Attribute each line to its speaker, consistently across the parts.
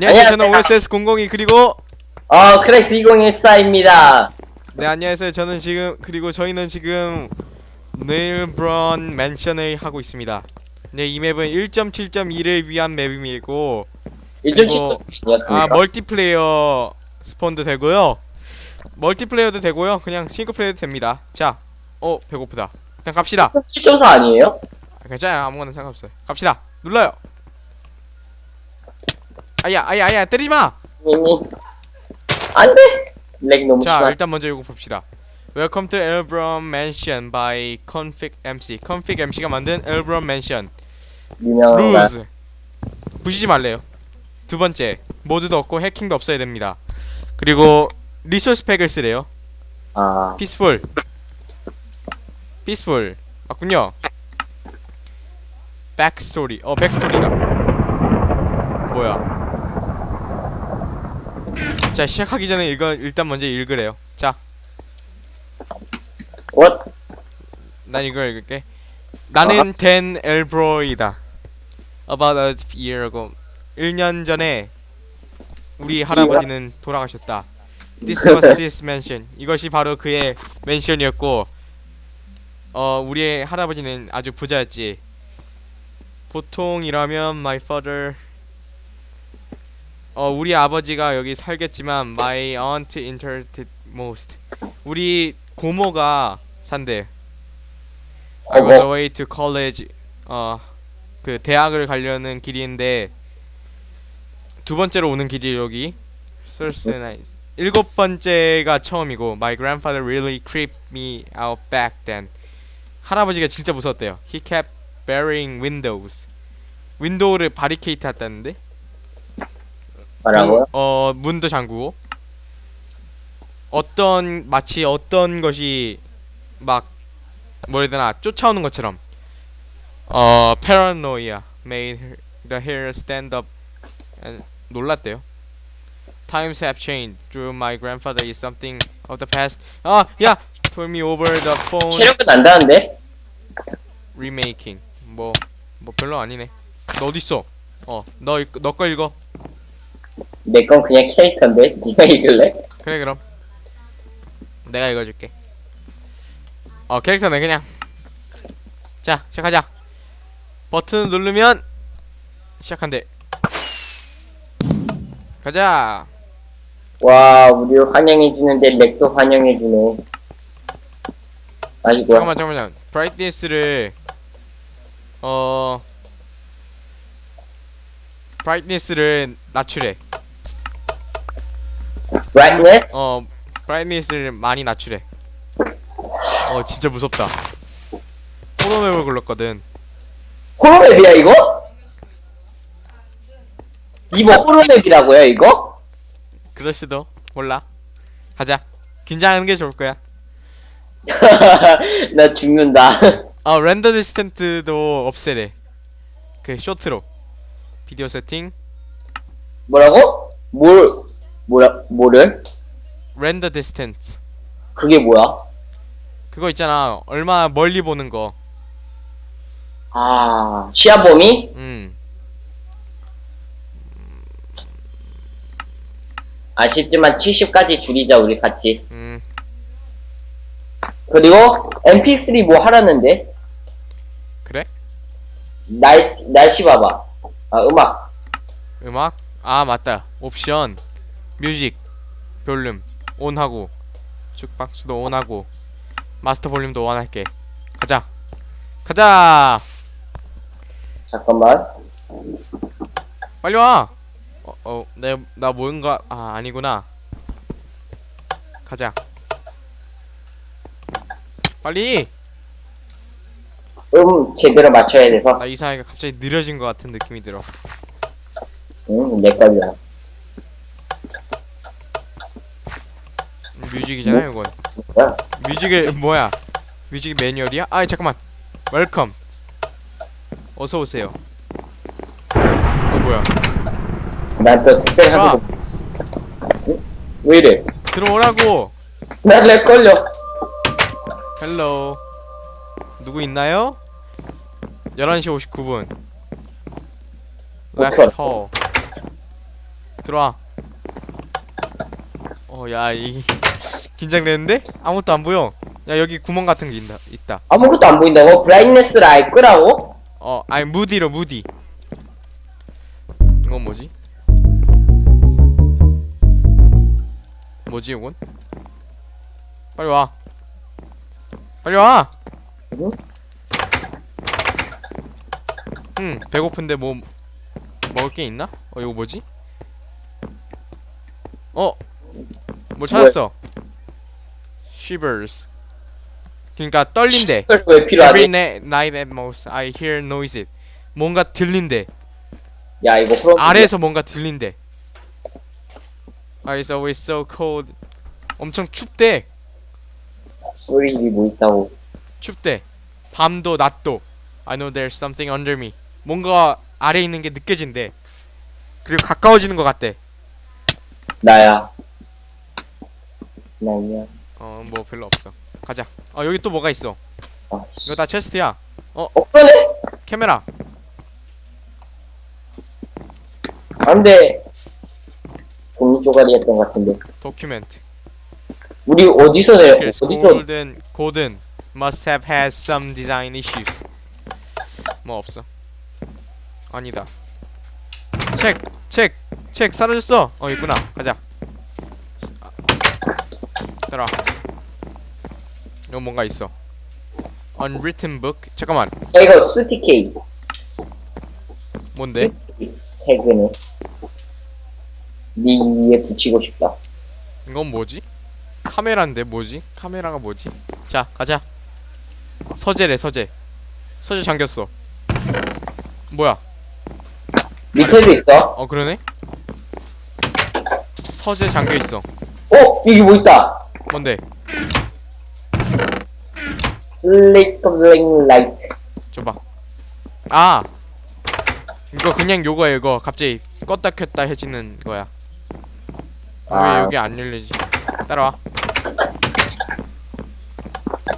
Speaker 1: 안녕하세요. 저는
Speaker 2: 안녕하세요.
Speaker 1: OSS 002 그리고
Speaker 2: 어, 크렉스 2014입니다.
Speaker 1: 네 안녕하세요. 저는 지금 그리고 저희는 지금 네일브런 맨션을 하고 있습니다. 네, 이 맵은 1.7.2를 위한 맵이고
Speaker 2: 1.7이었습니까?
Speaker 1: 아 멀티플레이어 스폰도 되고요. 멀티플레이어도 되고요. 그냥 싱글플레이어도 됩니다. 자, 어 배고프다. 그냥 갑시다.
Speaker 2: 7.4 아니에요?
Speaker 1: 아, 괜찮아요. 아무거나 상관없어요. 갑시다. 눌러요. 아야, 아야, 아야, 때리지 마.
Speaker 2: 니니. 안 돼! 렉 너무
Speaker 1: 자,
Speaker 2: 심하
Speaker 1: 일단 먼저 이거 봅시다. Welcome to Elbron Mansion by Config MC. Config MC가 만든 Elbron Mansion.
Speaker 2: 유명한
Speaker 1: Rules. 부시지 말래요. 두 번째, 모드도 없고 해킹도 없어야 됩니다. 그리고 리소스 팩을 쓰래요.
Speaker 2: 아,
Speaker 1: Peaceful. Peaceful. 맞군요. Backstory. 어, 백스토리다. 뭐야? 자, 시작하기 전에 이거 일단 먼저 읽으래요. 자,
Speaker 2: what?
Speaker 1: 난 이걸 읽을게. 나는 댄 엘브로이다. About a year ago. 1년 전에 우리 할아버지는 돌아가셨다. This was his mansion. 이것이 바로 그의 맨션이었고 어 우리의 할아버지는 아주 부자였지. 보통이라면 my father 어 우리 아버지가 여기 살겠지만 my aunt interested most. 우리 고모가 산대. I was away to college. 어, 그 대학을 가려는 길인데 두 번째로 오는 길이 여기. Thursday night. 일곱 번째가 처음이고 My grandfather really creeped me out back then. 할아버지가 진짜 무서웠대요. He kept burying windows. 윈도우를 바리케이트 했다는데?
Speaker 2: 뭐라고요?
Speaker 1: 어 문도 잠그고 어떤 마치 어떤 것이 막 뭐라 해야 되나 쫓아오는 것처럼 어 paranoia made her- the hair stand up and 놀랐대요. Times have changed. Through my grandfather is something of the past. 아, 야, told me over the phone.
Speaker 2: 체력은 난다는데?
Speaker 1: remaking. 뭐, 뭐 별로 아니네. 너 어디 있어? 어, 너너거 읽어.
Speaker 2: 내 건 그냥 캐릭터인데? 니가 읽을래?
Speaker 1: 그래 그럼 내가 읽어줄게 어 캐릭터는 그냥 자 시작하자 버튼 누르면 시작한대 가자
Speaker 2: 와, 우리 환영해주는데 렉도 환영해주네. 아이고야.
Speaker 1: 잠깐만 잠깐만 브라이트니스를 어 브라이트니스를 낮추래
Speaker 2: brightness?
Speaker 1: 어 브라이트니스를 많이 낮추래 어 진짜 무섭다 호러맵을 골랐거든
Speaker 2: 호러맵이야, 이거? 이거 호러맵이라고요, 이거?
Speaker 1: 그럴 수도 몰라 가자 긴장하는 게 좋을 거야
Speaker 2: 나 죽는다.
Speaker 1: 아 렌더 디스텐트도 없애래 그 쇼트로 비디오 세팅
Speaker 2: 뭐라고? 뭘, 뭐라, 뭐를?
Speaker 1: 렌더 디스텐트
Speaker 2: 그게 뭐야?
Speaker 1: 그거 있잖아 얼마 멀리 보는 거
Speaker 2: 아, 시야 범위?
Speaker 1: 음.
Speaker 2: 아쉽지만 70까지 줄이자, 우리 같이.
Speaker 1: 음.
Speaker 2: 그리고 MP3 뭐 하라는데?
Speaker 1: 그래?
Speaker 2: 날씨, 날씨 봐봐. 아, 음악.
Speaker 1: 음악? 아 맞다 옵션 뮤직 볼륨 온하고 죽박스도 온하고 마스터 볼륨도 온할게 가자 가자
Speaker 2: 잠깐만.
Speaker 1: 빨리 와 어, 어, 내, 나 뭔가, 아, 아니구나. 가자. 빨리!
Speaker 2: 음, 제대로 맞춰야 돼서.
Speaker 1: 나 이상하게 갑자기 느려진 것 같은 느낌이 들어.
Speaker 2: 응, 내 걸려.
Speaker 1: 뮤직이잖아, 이건.
Speaker 2: 뭐야?
Speaker 1: 뮤직의, 뭐야? 뮤직 매뉴얼이야? 아, 잠깐만. 웰컴. 어서 오세요. 어, 뭐야?
Speaker 2: 난또 특별하게.
Speaker 1: 와.
Speaker 2: 응? 왜 이래?
Speaker 1: 들어오라고!
Speaker 2: 나내 걸려.
Speaker 1: 헬로. 누구 있나요? 11시 59분.
Speaker 2: 오천.
Speaker 1: 렉터. 들어와 어야 이 긴장되는데? 아무것도 안 보여. 야 여기 구멍 같은 게 있다 있다.
Speaker 2: 아무것도 안 보인다고? 아예 끄라고?
Speaker 1: 어 아니 무디로 무디 이건 뭐지? 뭐지 이건? 빨리 와. 빨리 와!
Speaker 2: 응?
Speaker 1: 응 배고픈데 뭐 먹을 게 있나? 어 이거 뭐지? 어 뭘 찾았어 shivers 그러니까 떨린대
Speaker 2: 왜 필요하지?
Speaker 1: Every na- night at most, I hear noises. 뭔가 들린대.
Speaker 2: 야 이거 그럼
Speaker 1: 아래에서 뭔가 들린대. Ah, it's always so cold. 엄청 춥대.
Speaker 2: 소리 뭐 있다고
Speaker 1: 춥대. 밤도 낮도. I know there's something under me. 뭔가 아래 에 있는 게 느껴진대. 그리고 가까워지는 것 같대.
Speaker 2: 나야 나야
Speaker 1: 어, 뭐 별로 없어. 가자. 어, 여기 또 뭐가 있어.
Speaker 2: 아 씨
Speaker 1: 이거 다 체스트야.
Speaker 2: 어 그러네?
Speaker 1: 카메라.
Speaker 2: 안 돼 종이 쪼가리였던 것 같은데
Speaker 1: 도큐멘트.
Speaker 2: 우리 어디서 내려
Speaker 1: Here's
Speaker 2: 어디서
Speaker 1: golden, golden. Must have had some design issues. 뭐 없어. 아니다. 책, 책, 책 사라졌어. 어 있구나. 가자. 아, 따라. 이거 뭔가 있어. Unwritten book. 잠깐만.
Speaker 2: 야 이거 스티케이스
Speaker 1: 뭔데?
Speaker 2: 스티케이스 태그네 네 위에 붙이고 싶다
Speaker 1: 이건 뭐지? 카메라인데 뭐지? 카메라가 뭐지? 자, 가자. 서재래, 서재. 서재 잠겼어. 뭐야?
Speaker 2: 밑에도 있어
Speaker 1: 어 그러네? 서재 잠겨 있어.
Speaker 2: 어 여기 뭐 있다
Speaker 1: 뭔데?
Speaker 2: 슬리커블링 라이트
Speaker 1: 줘봐. 아 이거 그냥 요거야 이거. 갑자기 껐다 켰다 해지는 거야. 왜
Speaker 2: 아.
Speaker 1: 여기 안 열리지? 따라와.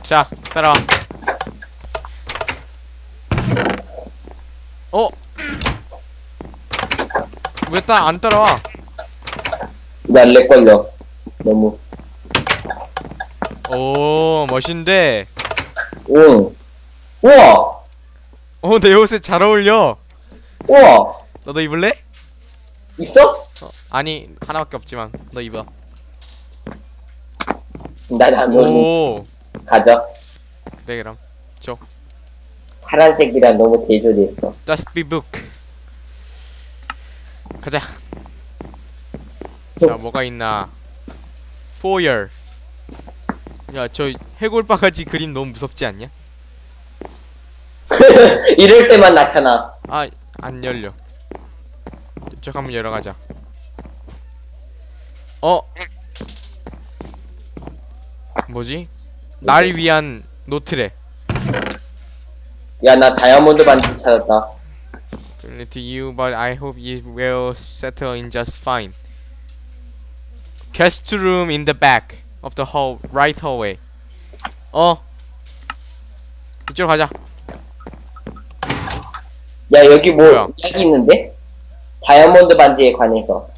Speaker 1: 자, 따라와. 어? 왜 따 안 따라와?
Speaker 2: 나 렉 걸려 너무
Speaker 1: 오 멋인데.
Speaker 2: 응 우와
Speaker 1: 어내 옷에 잘 어울려.
Speaker 2: 우와
Speaker 1: 너도 입을래?
Speaker 2: 있어?
Speaker 1: 어, 아니 하나밖에 없지만 너 입어.
Speaker 2: 나안 어울리
Speaker 1: 오
Speaker 2: 가져
Speaker 1: 그래 그럼.
Speaker 2: 파란색이라 너무 대조됐어
Speaker 1: Just be book. 가자. 자 뭐가 있나? Foyer. 야 저 해골 바가지 그림 너무 무섭지 않냐?
Speaker 2: 이럴 때만 나타나
Speaker 1: 아 안 열려. 이쪽 한번 열어가자. 어? 뭐지? 날 위한 노트래.
Speaker 2: 야 나 다이아몬드 반지 찾았다
Speaker 1: to you, but I hope you will settle in just fine. Guest room in the back of the hall, right hallway. 어. 이쪽으로 가자.
Speaker 2: 야 여기 뭐
Speaker 1: 뭐야?
Speaker 2: 이야기 있는데? 다이아몬드 반지에 관해서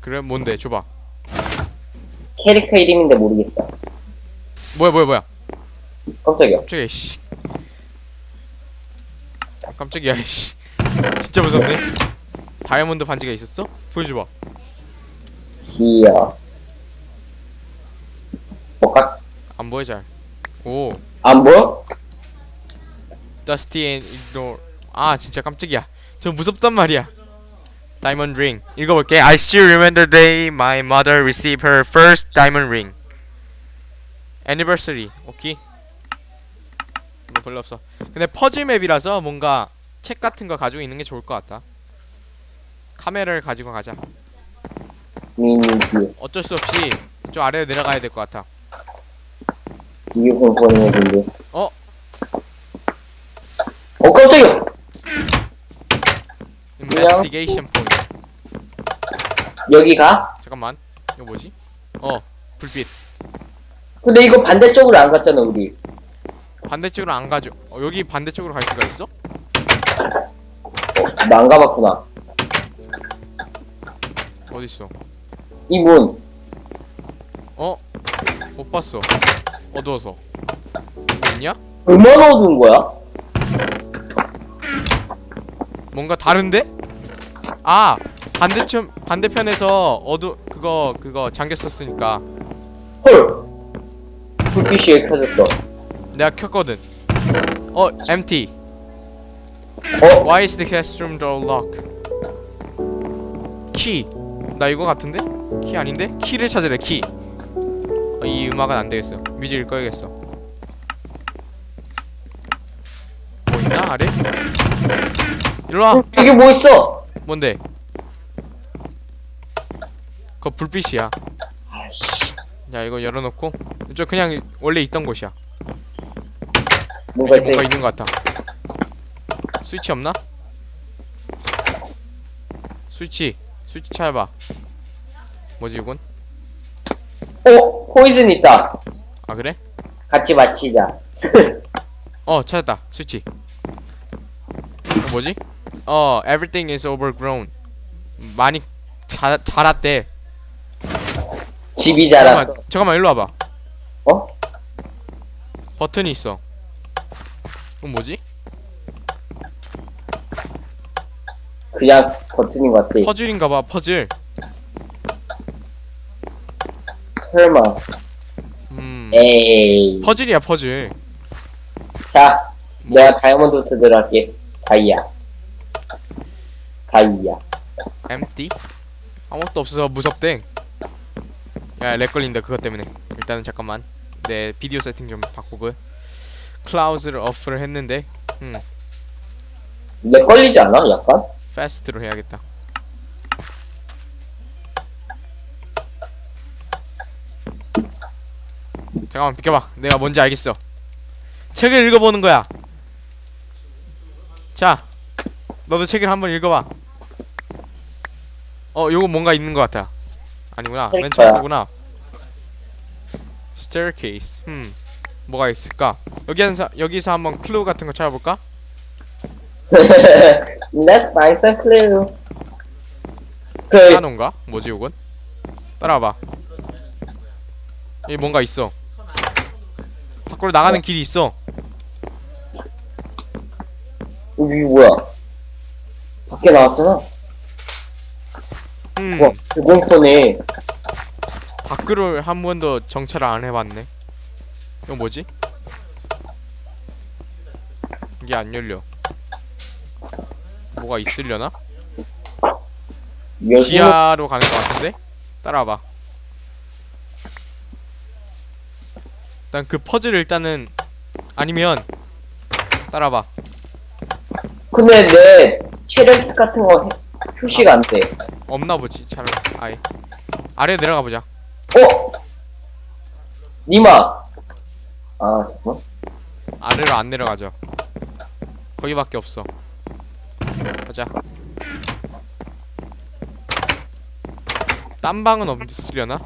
Speaker 1: 그래 뭔데? 줘봐.
Speaker 2: 캐릭터 이름인데 모르겠어
Speaker 1: 뭐야 뭐야 뭐야?
Speaker 2: 깜짝이야
Speaker 1: 깜짝이야 씨. 아, 깜짝이야 씨. 진짜 무섭네. 다이아몬드 반지가 있었어? 보여줘봐.
Speaker 2: 이야 뭐가
Speaker 1: 안 보여 잘. 오.
Speaker 2: 안 보여?
Speaker 1: Dusty and ignore. 아 진짜 깜짝이야. 저 무섭단 말이야. Diamond ring. 읽어볼게. I still remember the day my mother received her first diamond ring. Anniversary. 오케이. 뭐 별로 없어. 근데 퍼즐 맵이라서 뭔가 책 같은 거 가지고 있는 게 좋을 것 같다. 카메라를 가지고 가자.
Speaker 2: 미니뷰
Speaker 1: 어쩔 수 없이 좀 아래로 내려가야 될 것 같아.
Speaker 2: 이게 공포는 건데
Speaker 1: 어?
Speaker 2: 어 깜짝이야
Speaker 1: Investigation point.
Speaker 2: 여기 가?
Speaker 1: 잠깐만. 이거 뭐지? 어. 불빛.
Speaker 2: 근데 이거 반대쪽으로 안 갔잖아 우리
Speaker 1: 반대쪽으로 안 가죠. 어, 여기 반대쪽으로 갈 수가 있어?
Speaker 2: 어, 나안 가봤구나
Speaker 1: 어딨어
Speaker 2: 이 문.
Speaker 1: 어? 못 봤어 어두워서 있냐?
Speaker 2: 얼마나 어두운 거야?
Speaker 1: 뭔가 다른데? 아 반대편 반대편에서 어두 그거 그거 잠겼었으니까
Speaker 2: 헐. 불빛이 왜 켜졌어?
Speaker 1: 내가 켰거든 어 empty
Speaker 2: 어?
Speaker 1: Why is the classroom door locked? 키. 나 이거 같은데? 키 아닌데? 키를 찾으래 키. 어, 이 음악은 안 되겠어. 뮤직을 꺼야겠어. 뭐 있나 아래? 일로 와.
Speaker 2: 이게 뭐 있어?
Speaker 1: 뭔데? 그거 불빛이야.
Speaker 2: 아씨.
Speaker 1: 야 이거 열어놓고 저 그냥 원래 있던 곳이야.
Speaker 2: 뭔가
Speaker 1: 여기
Speaker 2: 있어.
Speaker 1: 뭔가 있는 것 같아. 스위치 없나? 스위치, 스위치 찾아봐. 뭐지 이건?
Speaker 2: 어? 포이즌 있다.
Speaker 1: 아 그래?
Speaker 2: 같이 맞히자.
Speaker 1: 어 찾았다. 스위치. 어, 뭐지? 어, everything is overgrown. 많이 자, 자랐대.
Speaker 2: 집이
Speaker 1: 잠깐만,
Speaker 2: 자랐어.
Speaker 1: 잠깐만 일로 와봐.
Speaker 2: 어?
Speaker 1: 버튼이 있어. 그건 뭐지?
Speaker 2: 그냥 버튼인 것 같아.
Speaker 1: 퍼즐인가봐. 퍼즐.
Speaker 2: 설마.
Speaker 1: 음,
Speaker 2: 에이.
Speaker 1: 퍼즐이야 퍼즐.
Speaker 2: 자,
Speaker 1: 뭐,
Speaker 2: 내가 다이아몬드부터 들어갈게. 다이아. 다이아.
Speaker 1: empty? 아무것도 없어서 무섭대. 야, 렉 걸린다 그것 때문에. 일단은 잠깐만. 내 비디오 세팅 좀 바꾸고. 클라우즈를 어프를 했는데, 음,
Speaker 2: 내 걸리지 않아? 약간?
Speaker 1: 패스트로 해야겠다. 잠깐만 비켜봐. 내가 뭔지 알겠어. 책을 읽어보는 거야. 자, 너도 책을 한번 읽어봐. 어, 요거 뭔가 있는 것 같아. 아니구나. 맨 처음. 거구나. staircase. 음, 뭐가 있을까? 여기서 여기서 한번 클루 같은 거 찾아볼까?
Speaker 2: Let's find some clue. 그,
Speaker 1: 피아노인가? 뭐지 이건? 따라와봐 여기 뭔가 있어 밖으로 나가는 길이 있어
Speaker 2: 여기 뭐야? 밖에 나왔잖아.
Speaker 1: 음
Speaker 2: 와, 주공포네.
Speaker 1: 밖으로 한 번도 정찰을 안 해봤네 이거 뭐지? 이게 안 열려 뭐가 있으려나? 지하로 가는 것 같은데? 따라와봐 일단 그 퍼즐을 일단은 아니면 따라와봐
Speaker 2: 근데 내 체력기 같은 거 해- 표시가 안 돼.
Speaker 1: 없나 보지 차라리 아예 아래 내려가 보자
Speaker 2: 어? 니마. 아, 잠깐만.
Speaker 1: 아래로 안 내려가죠 거기밖에 없어 가자 딴 방은 없으려나?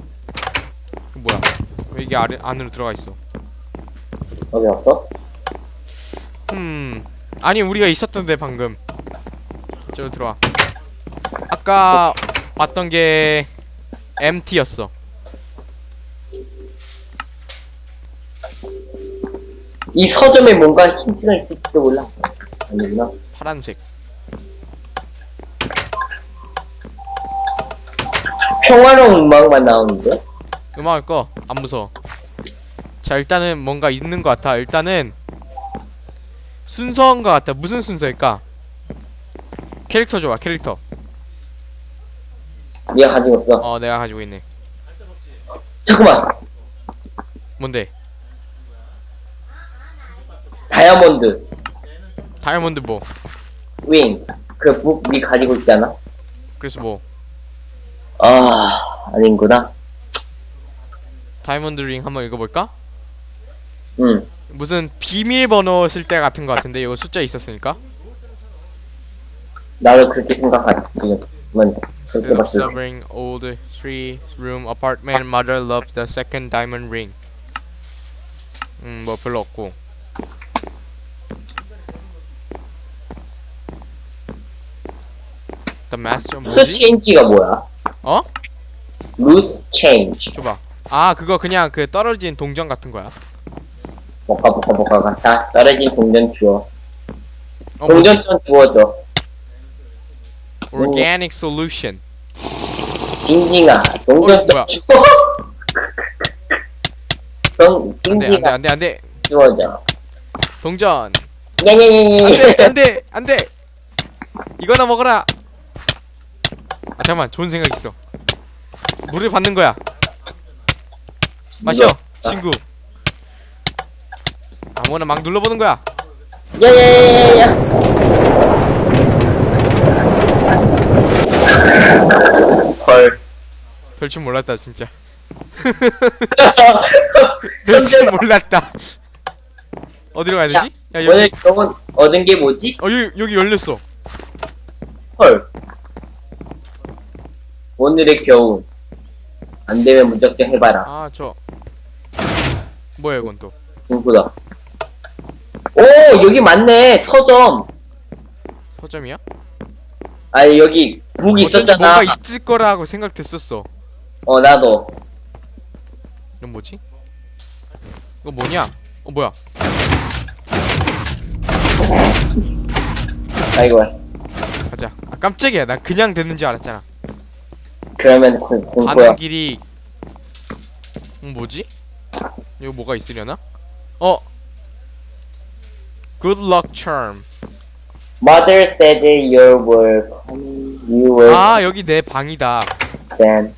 Speaker 1: 왜 이게 아래 안으로 들어가 있어
Speaker 2: 어디 갔어?
Speaker 1: 음 아니 우리가 있었던데 방금 저로 들어와 아까 봤던 게 MT였어
Speaker 2: 이 서점에 뭔가 힌트가 있을지도 몰라. 아니구나.
Speaker 1: 파란색
Speaker 2: 평화로운 음악만 나오는데?
Speaker 1: 음악을 꺼. 안 무서워. 자, 일단은 뭔가 있는 것 같아. 일단은 순서인 것 같아. 무슨 순서일까? 캐릭터 좋아, 캐릭터.
Speaker 2: 네가 가지고 있어.
Speaker 1: 어, 내가 가지고 있네.
Speaker 2: 잠깐만.
Speaker 1: 뭔데?
Speaker 2: 다이아몬드.
Speaker 1: 다이아몬드 뭐?
Speaker 2: 윙. 그 북, 네 가지고 있잖아.
Speaker 1: 그래서 뭐?
Speaker 2: 아, 아닌구나.
Speaker 1: 다이아몬드 링 한번 읽어볼까?
Speaker 2: 응.
Speaker 1: 무슨 비밀번호 쓸 때 같은 것 같은데 이거 숫자 있었으니까?
Speaker 2: 나도 그렇게 생각하지. 지금은 그렇게 봤을 때.
Speaker 1: Observing old three room apartment mother loves the second diamond ring. 음, 뭐 별로 없고. The master 뭐지?
Speaker 2: 스치인지가 뭐야?
Speaker 1: 어?
Speaker 2: loose change.
Speaker 1: 줘봐. 아 그거 그냥 그 떨어진 동전 같은 거야.
Speaker 2: 뭐가 뭐가 뭐가 같아. 떨어진 동전 주워.
Speaker 1: 어,
Speaker 2: 동전 좀 주워줘.
Speaker 1: 뭐, organic solution.
Speaker 2: 징징아. 동전
Speaker 1: 뭐야.
Speaker 2: 좀 주워. 동
Speaker 1: 안돼 안돼
Speaker 2: 징징아
Speaker 1: 안돼 안돼.
Speaker 2: 주워줘.
Speaker 1: 동전.
Speaker 2: 냐냐냐냐.
Speaker 1: 안돼 안돼 안돼. 이거나 먹어라. 아 잠만 좋은 생각 있어. 물을 받는 거야. 마셔 친구. 아무거나 막 눌러보는 거야.
Speaker 2: 야야야야야. 헐.
Speaker 1: 별 줄 몰랐다 진짜. 별 줄. 몰랐다. 어디로 가야 되지? 야 여기
Speaker 2: 오늘 경은 얻은 게 뭐지?
Speaker 1: 어 여기 여기 열렸어.
Speaker 2: 헐. 오늘의 겨우. 안 되면 무작정 해봐라.
Speaker 1: 아 저 뭐야 이건 또
Speaker 2: 누구다? 오 여기 맞네 서점.
Speaker 1: 서점이야?
Speaker 2: 아 여기 북
Speaker 1: 어쩐지
Speaker 2: 있었잖아.
Speaker 1: 뭔가 있을 거라고 생각됐었어.
Speaker 2: 어 나도.
Speaker 1: 이건 뭐지? 이거 뭐냐? 어 뭐야?
Speaker 2: 아이고.
Speaker 1: 가자. 아 깜짝이야. 나 그냥 됐는 줄 알았잖아.
Speaker 2: 그러면 공, 공포야.
Speaker 1: 가는 길이 음, 뭐지? 이거 뭐가 있으려나? 어. Good luck charm.
Speaker 2: Mother said you were coming. You were
Speaker 1: 아 여기 내 방이다.
Speaker 2: Sam.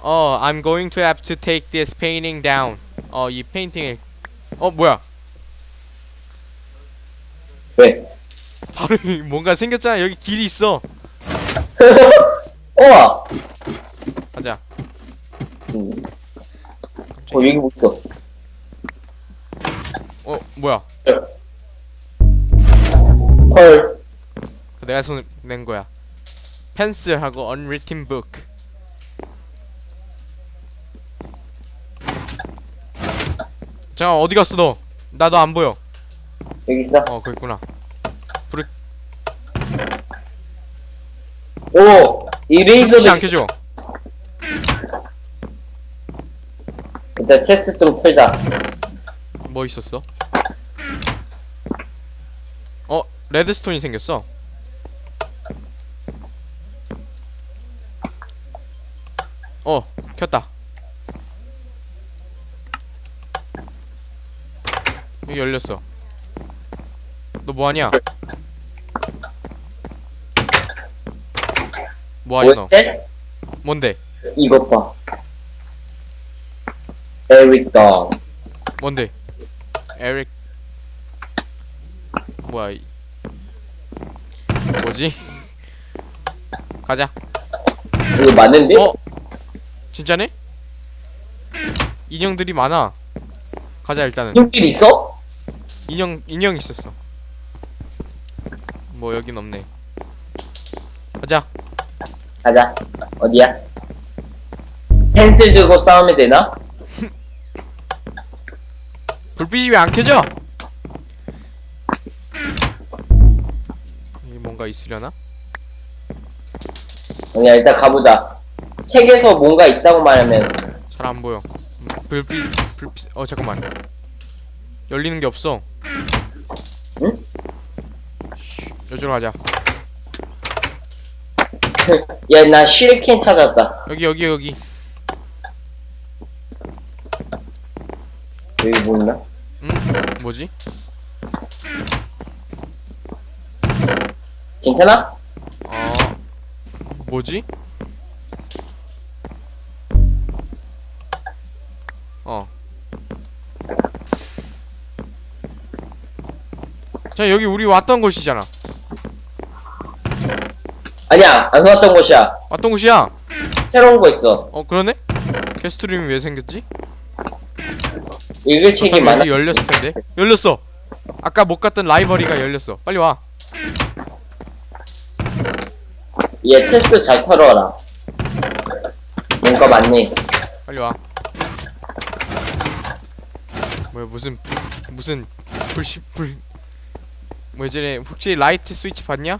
Speaker 1: 어, I'm going to have to take this painting down. 어, 이 페인팅을 어 뭐야?
Speaker 2: 왜?
Speaker 1: 바로 뭔가 생겼잖아. 여기 길이 있어.
Speaker 2: 우와.
Speaker 1: 가자.
Speaker 2: 진. 어 여기 뭐 있어?
Speaker 1: 어 뭐야?
Speaker 2: 헐.
Speaker 1: 내가 손을 낸 거야. 펜슬하고 unwritten book. 잠깐 어디 갔어 너? 나 너 안 보여.
Speaker 2: 여기 있어.
Speaker 1: 어 거기 있구나.
Speaker 2: 오. 이 레이저도
Speaker 1: 혹시 안
Speaker 2: 있어.
Speaker 1: 켜줘?
Speaker 2: 일단 체스 좀 틀자.
Speaker 1: 뭐 있었어? 어 레드스톤이 생겼어. 어 켰다. 여기 열렸어. 너 뭐하냐? 뭐하냐 너? 뭔데?
Speaker 2: 이것 봐. 에릭 동.
Speaker 1: 뭔데? 에릭 뭐야 이... 뭐지? 가자
Speaker 2: 이거 맞는데?
Speaker 1: 어? 진짜네? 인형들이 많아 가자 일단은
Speaker 2: 인형들 있어?
Speaker 1: 인형 인형 있었어 뭐 여긴 없네 가자.
Speaker 2: 어디야? 펜슬 들고 싸우면 되나?
Speaker 1: 불빛이 왜 안 켜져? 여기 뭔가 있으려나?
Speaker 2: 그냥 일단 가보자. 책에서 뭔가 있다고 말하면
Speaker 1: 잘 안 보여. 음, 불빛, 불빛. 어 잠깐만. 열리는 게 없어.
Speaker 2: 응?
Speaker 1: 쉬, 여기로 가자.
Speaker 2: 야 나 슈리켄 찾았다.
Speaker 1: 여기 여기 여기.
Speaker 2: 여기 뭐 있나?
Speaker 1: 응? 뭐지?
Speaker 2: 괜찮아?
Speaker 1: 어. 뭐지? 어. 자 여기 우리 왔던 곳이잖아.
Speaker 2: 아니야 안 왔던 곳이야.
Speaker 1: 왔던 곳이야.
Speaker 2: 새로운 거 있어.
Speaker 1: 어 그러네? 게스트룸이 왜 생겼지?
Speaker 2: 읽을 책이 많아.
Speaker 1: 여기 열렸을 텐데. 열렸어. 아까 못 갔던 라이벌이가 열렸어. 빨리 와.
Speaker 2: 얘 체스 잘 털어라. 뭔가 많네.
Speaker 1: 빨리 와. 뭐야 무슨 무슨 불씨 불 뭐야 쟤네 혹시 라이트 스위치 봤냐?